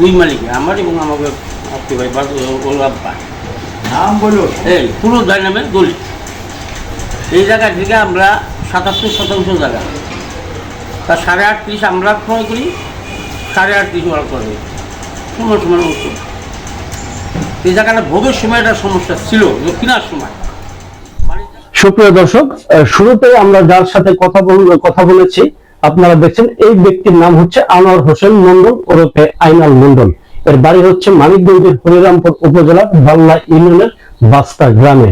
দুই মালিক আমার এবং আমাকে আত্মীয় ভাই বা ওর আব্বা নাম বলুন এই পুরো ডাইনামের গলি। এই জায়গা থেকে আমরা সাতাত্তর শতাংশ জায়গা। তা সাড়ে আটত্রিশ আমরা ক্রয় করি সাড়ে আটত্রিশ ওরা ক্রয় করি। সমান সমান উত্তর এই জায়গাটা ভোগের সময় একটা সমস্যা ছিল কেনার সময়। সুপ্রিয় দর্শক শুরুতে আমরা যার সাথে কথা বল কথা বলেছি আপনারা দেখছেন, এই ব্যক্তির নাম হচ্ছে আনোয়ার হোসেন মন্ডল ওরফে আইনাল মন্ডল এর বাড়ি হচ্ছে মানিকগঞ্জের হরিরামপুর উপজেলার বাল্লা ইউনিয়নের বাস্তা গ্রামে।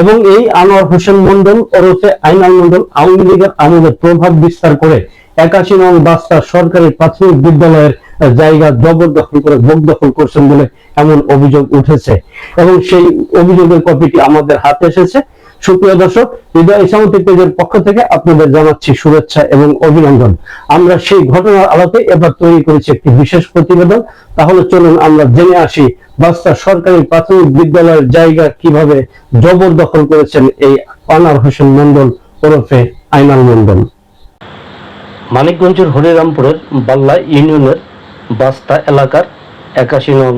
এবং এই আনোয়ার হোসেন মন্ডল ওরফে আইনাল মন্ডল আওয়ামী লীগের আমলে প্রভাব বিস্তার করে একাশি নং বাস্তা সরকারি প্রাথমিক বিদ্যালয়ের জায়গা জবরদখল করে ভোগ দখল করছেন বলে এমন অভিযোগ উঠেছে। এবং সেই অভিযোগের কপিটি আমাদের হাতে এসেছে। সুপ্রিয় দর্শক, হৃদয় ইসলামতী পেজের পক্ষ থেকে আপনাদের জানাচ্ছি শুভেচ্ছা এবং অভিনন্দন। আমরা সেই ঘটনার আলোতে এবার তৈরি করেছি একটি বিশেষ প্রতিবেদন। তাহলে চলুন আমরা জেনে আসি, বাস্তা সরকারি প্রাথমিক বিদ্যালয়ের জায়গা কীভাবে জবরদখল করেছেন এই অনার হোসেন মন্ডল ওরফে আইনাল মন্ডল মানিকগঞ্জের হরিরামপুরের বাল্লা ইউনিয়নের বাস্তা এলাকার একাশি নং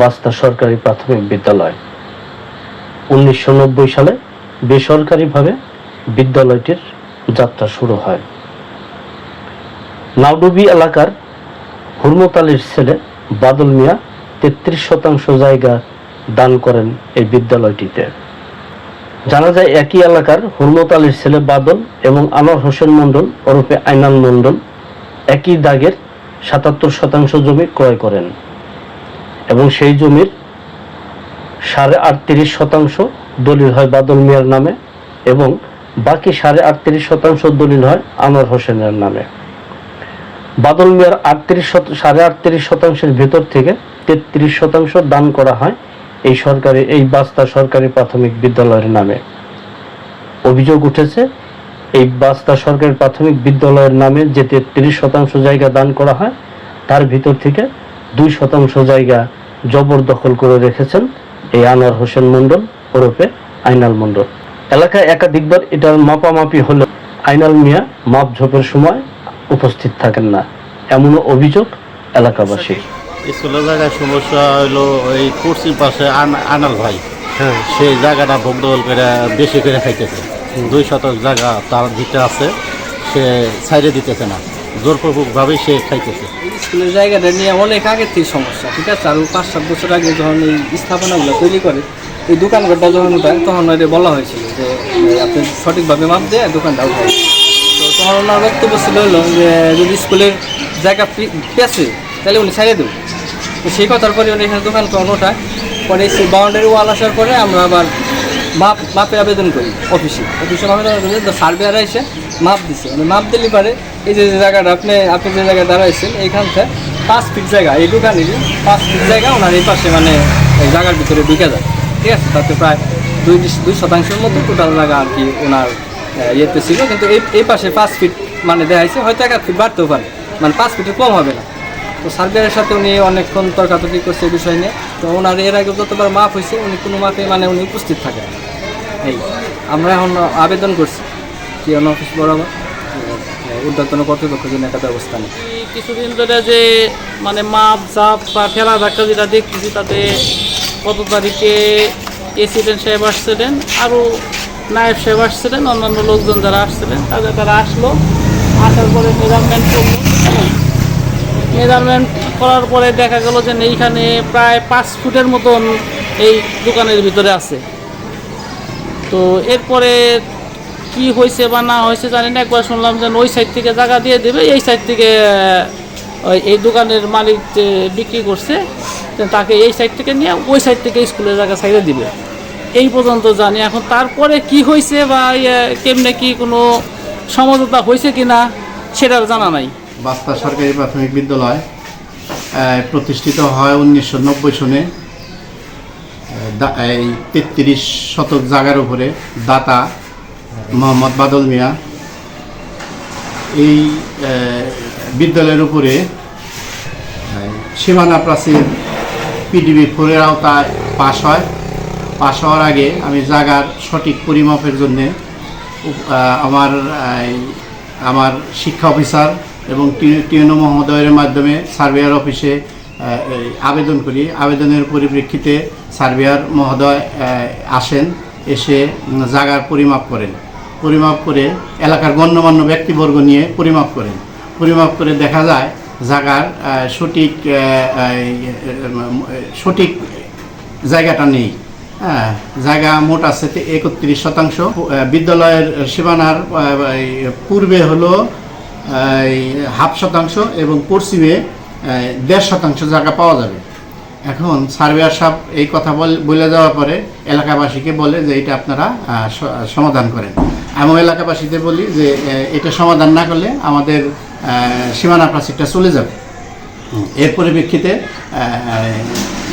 বাস্তা সরকারি প্রাথমিক বিদ্যালয়। উনিশশো নব্বই সালে বেসরকারিভাবে বিদ্যালয়টির যাত্রা শুরু হয়। নাওডুবি এলাকার হুরমত আলীর ছেলে বাদল মিয়া তেত্রিশ শতাংশ জায়গা দান করেন এই বিদ্যালয়টিতে। জানা যায় একই এলাকার হুরমত আলীর ছেলে বাদল এবং আনোয়ার হোসেন মণ্ডল ওরফে আইনাল মণ্ডল একই দাগের সাতাত্তর শতাংশ জমি ক্রয় করেন এবং সেই জমির সাড়ে আটত্রিশ শতাংশ দলিল হয় বাদল মিয়ার নামে এবং বাকি সাড়ে আটত্রিশ শতাংশ দলিল হয় আনোয়ার হোসেনের নামে। বাদল মিয়ার আটত্রিশ সাড়ে আটত্রিশ শতাংশের ভেতর থেকে তেত্রিশ শতাংশ দান করা হয় এই সরকারি, এই বাস্তা সরকারি প্রাথমিক বিদ্যালয়ের নামে। অভিযোগ উঠেছে, এই বাস্তা সরকারি প্রাথমিক বিদ্যালয়ের নামে যে তেত্রিশ শতাংশ জায়গা দান করা হয়, তার ভিতর থেকে দুই শতাংশ জায়গা জবরদখল করে রেখেছেন এই আনোয়ার হোসেন মণ্ডল। ওরফে আইনাল মণ্ডল এলাকায় একাধিকবার এটার মাপামাপি হলে আইনাল মিয়া মাপ ঝোপের সময় উপস্থিত থাকেন না এমনও অভিযোগ এলাকাবাসী স্কুলের জায়গায় সমস্যা হলো এই পশ্চিম পাশে আন- আনাল ভাই। হ্যাঁ। সেই জায়গাটা ভোগদল করে বেশি করে খাইতেছে। দুই শতক জায়গা তার দিতে আছে সে সাইডে দিতেছে না। জোরপূর্বকভাবেই সে খাইতেছে। স্কুলের জায়গাটা নিয়ে অনেক আগের থেকে সমস্যা ঠিক আছে? আর পাঁচ সাত বছর আগে যখন এই স্থাপনাগুলো তৈরি করে এই দোকান ঘরটা যখন উঠায় তখন ওদের বলা হয়েছিল যে আপনি সঠিকভাবে মাপ দিয়ে দোকানটা উঠাই তো তখন ওনার বক্তব্য ছিল হলো যে, যদি স্কুলের জায়গা পে- পেছে তাহলে উনি ছাড়িয়ে দেবো। তো সেই কথার পরে উনি এখানে দোকান করেন ওঠায় পরে সেই বাউন্ডারি ওয়াল আসার পরে আমরা আবার মাপ মাপে আবেদন করি অফিসে অফিসে মাপে আবেদন করি সার্ভেয়ার এসে মাপ দিছে। মানে মাপ দিলে পারে এই যে যে জায়গাটা আপনি আপনি যে জায়গায় দাঁড়াইছেন এইখান থেকে পাঁচ ফিট জায়গা, এই দোকানেরই পাঁচ ফিট জায়গা ওনার এই পাশে মানে জায়গার ভিতরে ঢুকে যায়। ঠিক আছে, তাতে প্রায় দুই দুই শতাংশের মতো টোটাল জায়গা আর কি ওনার ইয়েতে ছিল। কিন্তু এই এই পাশে পাঁচ ফিট মানে দেখাইছে, হয়তো এক ফিট বাড়তেও পারে। মানে পাঁচ ফিটের কম হবে না। তো সার্ভেয়ারের সাথে উনি অনেকক্ষণ তর্কাতর্কি করছে এই বিষয় নিয়ে। তো ওনার এর আগে যতবার মাপ হয়েছে, উনি কোনো মাপে মানে উনি উপস্থিত থাকে। না। এই, আমরা এখন আবেদন করছি কিয়ন অফিস বরাবর। উদ্যোতন কর্তৃপক্ষের জন্য একটা ব্যবস্থা নেই কিছুদিন ধরে যে মানে মাপ, জাপ বা ঠেলা ধাক্কা যেটা দেখতেছি, তাতে কত তারিখে এসিডেন্ট সাহেব আসছিলেন আরও নায়েব সাহেব আসছিলেন, অন্যান্য লোকজন যারা আসছিলেন, তাদের তারা আসলো। আসার পরে মেজারমেন্ট করল। মেজারমেন্ট করার পরে দেখা গেল যে এইখানে প্রায় পাঁচ ফুটের মতন এই দোকানের ভিতরে আছে। তো এরপরে কি হয়েছে বা না হয়েছে জানি না, একবার শুনলাম যে ওই সাইড থেকে জায়গা দিয়ে দেবে, এই সাইড থেকে এই দোকানের মালিক বিক্রি করছে তাকে এই সাইড থেকে নিয়ে ওই সাইড থেকে স্কুলের জায়গা সাইডে দিবে। এই পর্যন্ত জানি। এখন তারপরে কি হয়েছে বা ইয়ে, কেমনে কি কোনো সমঝোতা হয়েছে কি না সেটার জানা নাই। বাস্তা সরকারি প্রাথমিক বিদ্যালয় প্রতিষ্ঠিত হয় উনিশশো নব্বই সনে। এই তেত্রিশ শতক জায়গার উপরে দাতা মোহাম্মদ বাদল মিয়া। এই বিদ্যালয়ের উপরে সীমানা প্রাচীর পিডিবি ফোরের আওতায় পাশ হয়। পাশ হওয়ার আগে আমি জায়গার সঠিক পরিমাপের জন্যে আমার আমার শিক্ষা অফিসার এবং টিএনও মহোদয়ের মাধ্যমে সার্ভেয়ার অফিসে আবেদন করি। আবেদনের পরিপ্রেক্ষিতে সার্ভেয়ার মহোদয় আসেন, এসে জাগার পরিমাপ করেন। পরিমাপ করে এলাকার গণ্যমান্য ব্যক্তিবর্গ নিয়ে পরিমাপ করেন। পরিমাপ করে দেখা যায় জায়গার সঠিক সঠিক জায়গাটা নেই। হ্যাঁ জায়গা মোট আছে একত্রিশ শতাংশ। বিদ্যালয়ের সীমানার পূর্বে হলো হাফ শতাংশ এবং পশ্চিমে দেড় শতাংশ জায়গা পাওয়া যাবে। এখন সার্ভেয়ার সাহেব এই কথা বলে যাওয়ার পরে এলাকাবাসীকে বলে যে এটা আপনারা সমাধান করেন। এবং এলাকাবাসীদের বলি যে এটা সমাধান না করলে আমাদের সীমানা প্রাচীরটা চলে যাবে। এর পরিপ্রেক্ষিতে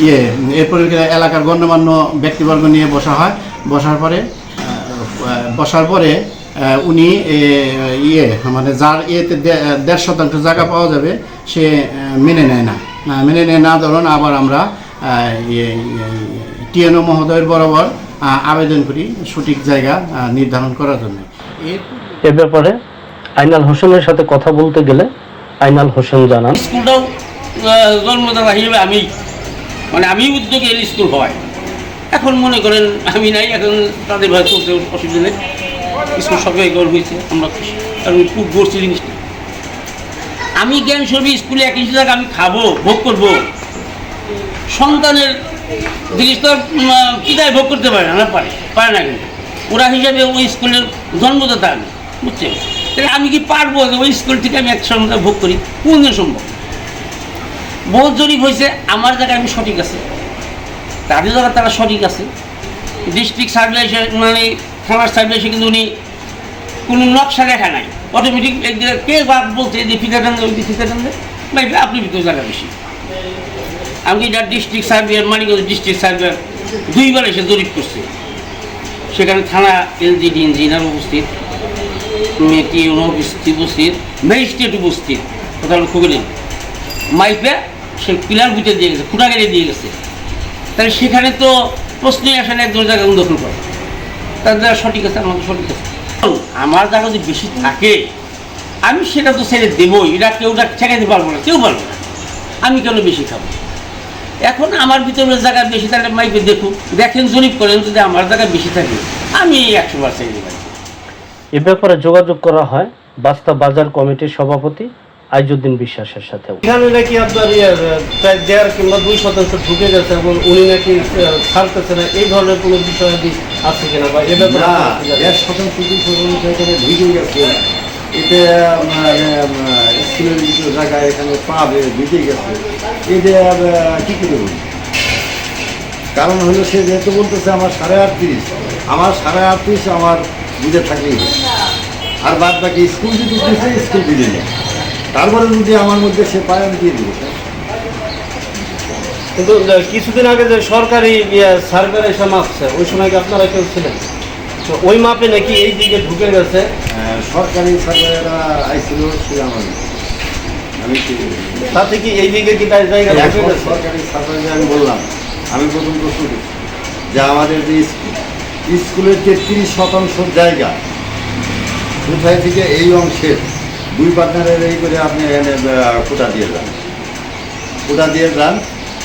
ইয়ে এর পরিপ্রেক্ষিতে এলাকার গণ্যমান্য ব্যক্তিবর্গ নিয়ে বসা হয়। বসার পরে বসার পরে উনি ইয়ে মানে যার ইয়েতে দেড় শতাংশ জায়গা পাওয়া যাবে, সে মেনে নেয় না। মেনে নেয় না ধরুন আবার আমরা টিএনও মহোদয়ের বরাবর আবেদন করি সঠিক জায়গা নির্ধারণ করার জন্য। এর এ ব্যাপারে আইনাল হোসেনের সাথে কথা বলতে গেলে আইনাল হোসেন জানান। স্কুলটাও আহ, জন্মদাতা হিসেবে আমি মানে আমি উদ্যোগে এই স্কুল হয়। এখন মনে করেন আমি নাই এখন তাদের ভাই চলতে অসুবিধা নেই। স্কুল সবাই গর্ব হয়েছে আমরা খুশি। কারণ খুব গড়ছি জিনিসটা। আমি জ্ঞান সবই স্কুলে এক ইঞ্চি আমি খাব ভোগ করব। সন্তানের জিনিসটা উম, পিতায় ভোগ করতে পারে না পারে পারে না কিন্তু। ওরা হিসাবে ওই স্কুলের জন্মদাতা আমি বুঝছেন তাহলে আমি কি পারব যে ওই স্কুল থেকে আমি এক সন্তান ভোগ করি? কোনদিন সম্ভব? বহুত জরিপ হয়েছে আমার জায়গায় আমি সঠিক আছে। তাদের জায়গায় তারা সঠিক আছে। ডিস্ট্রিক্ট সার্ভে এসে মানে থানার সার্ভে এসে কিন্তু উনি কোনো নকশা দেখা নাই। অটোমেটিক কে বাদ বলছে যে ফিতা টান ওই ফিতা টান ভাই আপনি ভিতরে জায়গা বেশি। আমি এটা district survey Manikganj district survey দুইবার এসে জরিপ করছে। সেখানে থানা এলজিডি ইঞ্জিনিয়ার উপস্থিত, মেটি উপস্থিত উপস্থিত ম্যাজিস্ট্রেট উপস্থিত, কথা লক্ষ্য করেন মাইপে সে পিলার বুঝে দিয়ে গেছে, খুঁটা গেড়ে দিয়ে গেছে। তাহলে সেখানে তো প্রশ্নই আসে না একজন জায়গা দখল করে। তার জায়গা সঠিক আছে আমার সঠিক আছে। আমার জায়গা যদি বেশি থাকে, আমি সেটা তো ছেড়ে দেবই। এটা কেউ ঠেকাতে পারব না, কেউ পারব না। আমি কেন বেশি খাব? এখন আমার ভিতরে জায়গা বেশি থাকলে মাইপে দেখুন দেখেন জরিপ করেন যদি আমার জায়গা বেশি থাকে। আমি একশো দেবো এ ব্যাপারে যোগাযোগ করা হয় বাস্তা বাজার কমিটির সভাপতি আইজুদ্দিন বিশ্বাসের সাথেও এখানে নাকি আপনার ইয়ে প্রায় দেড় কিংবা দুই শতাংশ ঢুকে গেছে এবং উনি নাকি ছাড়তেছে না। এই ধরনের কোনো বিষয় আছে কিনা বা এ ব্যাপারে? দেড় শতাংশ দুই শতাংশ এখানে ঢুকে গেছে। এতে স্কুলের কিছু জায়গায় এখানে পাবে ঢুকে গেছে। এতে আহ, কি করে বলি? কারণ হলো সে যেহেতু বলতেছে আমার সাড়ে আটত্রিশ আমার সাড়ে আটত্রিশ আমার বুঝে থাকলেই আর বাদ বাকি স্কুল যদি দিচ্ছে স্কুল দিলে নেই তারপরে যদি আমার মধ্যে সে পায় আমি দিয়ে দেবো কিন্তু কিছুদিন আগে যে সরকারি সার্ভে এসে মাপছে ওই সময় আপনারা কেউ ছিলেন? তো ওই মাপে নাকি এই দিকে ঢুকে গেছে? সরকারি সার্ভেরা আইছিল সে আমার? তাতে কি এই দিকে কি তার জায়গা সরকারি আমি বললাম আমি প্রথম প্রশ্ন করছি যে আমাদের যে স্কুল স্কুলের তেত্রিশ শতাংশ জায়গা কোথায় থেকে এই অংশের দুই পার্টনারের এই করে আপনি এখানে কোটা দিয়ে যান। কোটা দিয়ে যান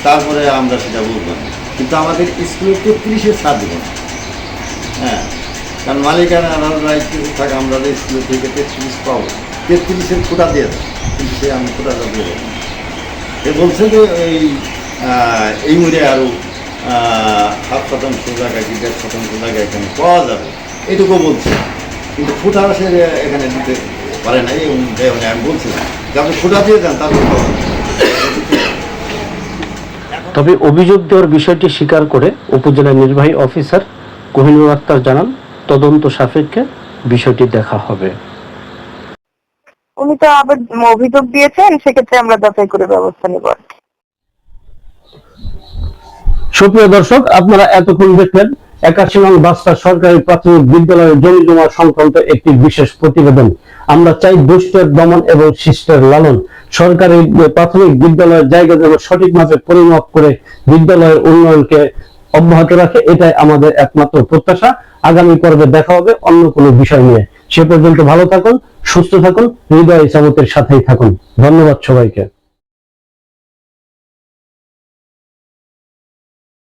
তারপরে আমরা সেটা বুঝলাম কিন্তু আমাদের স্কুলের দেব না। হ্যাঁ কারণ মালিকানা রাইট কিছু থাকে আমরা স্কুলের থেকে তেত্রিশ পাবো। তেত্রিশের কোটা দিয়ে কিন্তু সে আমি কোটাটা দিয়ে দেবো। এ বলছে যে এই এই মুড়ে আরও সাত শতাংশ জায়গা কি দেড় শতাংশ জায়গা এখানে পাওয়া যাবে, এটুকু বলছে। কিন্তু ফুটা সে এখানে দিতে পারে না, এই দেয় আমি বলছিলাম। যে আপনি ফুটা দিয়ে যান তারপর তবে অভিযোগ দেওয়ার বিষয়টি স্বীকার করে উপজেলা নির্বাহী অফিসার কোহিনুর আক্তার জানান, তদন্ত সাপেক্ষে বিষয়টি দেখা হবে। উনি তো আবার অভিযোগ দিয়েছেন, সেক্ষেত্রে আমরা যাচাই করে ব্যবস্থা নেব সুপ্রিয় দর্শক, আপনারা এতক্ষণ দেখলেন একাশি নং বাস্তা সরকারি প্রাথমিক বিদ্যালয়ের জমি জমা সংক্রান্ত একটি বিশেষ প্রতিবেদন। আমরা চাই দুষ্টের দমন এবং শিষ্টের লালন। সরকারি প্রাথমিক বিদ্যালয়ের জায়গা যেন সঠিকভাবে পরিমাপ করে বিদ্যালয়ের উন্নয়নকে অব্যাহত রাখে, এটাই আমাদের একমাত্র প্রত্যাশা। আগামী পর্বে দেখা হবে অন্য কোনো বিষয় নিয়ে। সে পর্যন্ত ভালো থাকুন সুস্থ থাকুন হৃদয় চামতের সাথেই থাকুন। ধন্যবাদ সবাইকে।